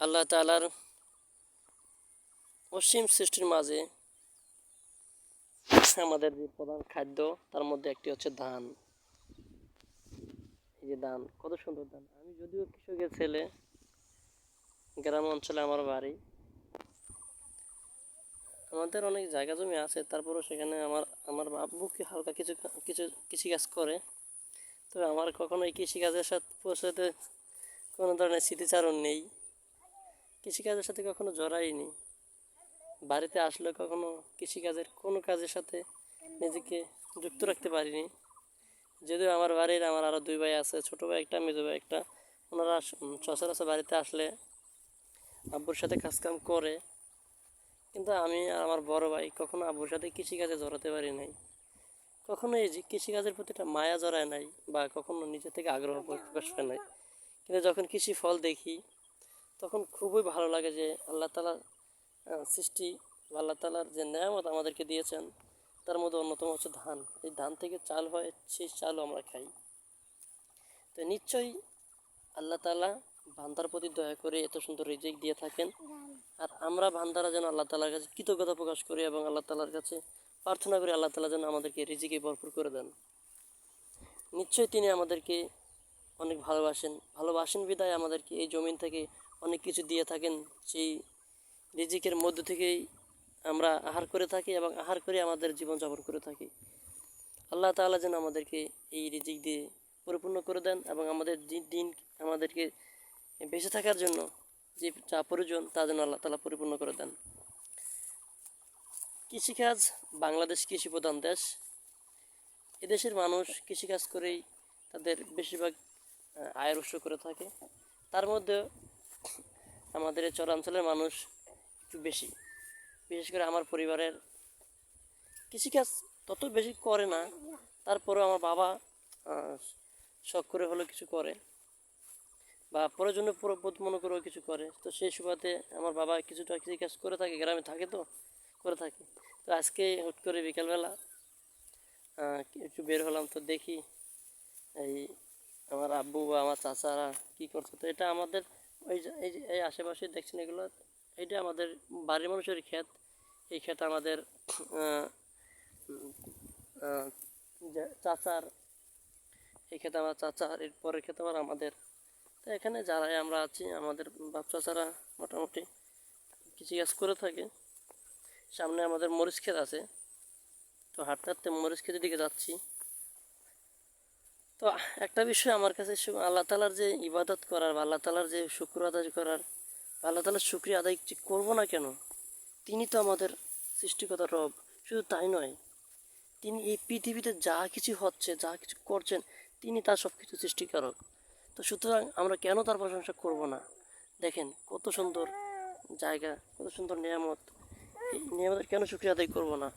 আল্লাহ তালার অসীম সৃষ্টির মাঝে আমাদের যে প্রধান খাদ্য, তার মধ্যে একটি হচ্ছে ধান। এই যে ধান, কত সুন্দর ধান। আমি যদিও কৃষকের ছেলে, গ্রাম অঞ্চলে আমার বাড়ি। আমাদের অনেক জায়গা জমি আছে, তারপরেও সেখানে আমার আমার আব্বু কি হালকা কিছু কিছু কৃষিকাজ করে। তবে আমার কখনো এই কৃষিকাজের সাথে সাথে কোনো ধরনের স্মৃতিচারণ নেই। কৃষিকাজের সাথে কখনো জড়াইনি। বাড়িতে আসলে কখনো কৃষিকাজের কোনো কাজের সাথে নিজেকে যুক্ত রাখতে পারিনি। যদিও আমার বাড়ির আমার আরও দুই ভাই আছে, ছোটো ভাই একটা, মেজো ভাই একটা। ওনারা সচরাচর বাড়িতে আসলে আব্বুর সাথে কাজকাম করে। কিন্তু আমি আর আমার বড় ভাই কখনো আব্বুর সাথে কৃষিকাজে জড়াতে পারি নাই। কখনো এই যে কৃষিকাজের প্রতি একটা মায়া জড়ায় নাই বা কখনো নিজে থেকে আগ্রহ প্রকাশ পায় নাই। কিন্তু যখন কৃষি ফল দেখি তখন খুবই ভালো লাগে যে আল্লাহ তালার সৃষ্টি আল্লাহ তালার যে নেয়ামত আমাদেরকে দিয়েছেন, তার মধ্যে অন্যতম হচ্ছে ধান। এই ধান থেকে চাল হয়, সেই চালও আমরা খাই। তো নিশ্চয়ই আল্লাহ তালা বান্দার প্রতি দয়া করে এত সুন্দর রিজিক দিয়ে থাকেন। আর আমরা ভান্দারা যেন আল্লাহ তালার কাছে কৃতজ্ঞতা প্রকাশ করি এবং আল্লাহ তালার কাছে প্রার্থনা করি আল্লাহ তালা যেন আমাদেরকে রিজিকে ভরপুর করে দেন। নিশ্চয়ই তিনি আমাদেরকে অনেক ভালোবাসেন। ভালোবাসেন বিদায় আমাদেরকে এই জমিন থেকে অনেক কিছু দিয়ে থাকেন, সেই রিজিকের মধ্য থেকেই আমরা আহার করে থাকি এবং আহার করে আমাদের জীবনযাপন করে থাকি। আল্লাহ তাআলা যেন আমাদেরকে এই রিজিক দিয়ে পরিপূর্ণ করে দেন এবং আমাদের দিন দিন আমাদেরকে বেঁচে থাকার জন্য যে যা প্রয়োজন তা যেন আল্লাহ তালা পরিপূর্ণ করে দেন। কৃষিকাজ বাংলাদেশ কৃষি প্রধান দেশ। এদেশের মানুষ কৃষিকাজ করেই তাদের বেশিরভাগ আয়ের উৎস করে থাকে। তার মধ্যে আমাদের এই চরাঞ্চলের মানুষ একটু বেশি। বিশেষ করে আমার পরিবারের কৃষিকাজ তত বেশি করে না, তারপরেও আমার বাবা শখ করে হলেও কিছু করে বা প্রয়োজনে বোধ মনে করেও কিছু করে। তো সেই সুবাদে আমার বাবা কিছুটা কৃষিকাজ করে থাকে, গ্রামে থাকে তো, করে থাকে। তো আজকে হুট করে বিকালবেলা একটু বের হলাম তো দেখি এই আমার আব্বু বা আমার চাচারা কী করছে। তো এটা আমাদের ওই এই যে, এই আশেপাশে দেখছেন এগুলো, এটা আমাদের বাড়ির মানুষের ক্ষেত। এই ক্ষেত আমাদের চাচার, এই ক্ষেত আমার চাচার, এর পরের ক্ষেত আবার আমাদের। তো এখানে যারাই আমরা আছি, আমাদের বাপ চাচারা মোটামুটি কৃষিকাজ করে থাকে। সামনে আমাদের মরিচ ক্ষেত আছে। তো হাঁটতে হাঁটতে মরিচ ক্ষেতের দিকে যাচ্ছি। তো একটা বিষয় আমার কাছে আল্লাহ তালার যে ইবাদত করার বা আল্লাহ তালার যে শুক্র আদায় করার আল্লাহ তালার শুক্রিয়া আদায় করব না কেন, তিনি তো আমাদের সৃষ্টিকর্তা রব। শুধু তাই নয়, তিনি এই পৃথিবীতে যা কিছু হচ্ছে, যা কিছু করছেন, তিনি তার সব কিছু সৃষ্টিকারক। তো সুতরাং আমরা কেন তার প্রশংসা করব না? দেখেন কত সুন্দর জায়গা, কত সুন্দর নিয়ামত। এই নিয়ামতের কেন শুক্রিয়া আদায় করব না?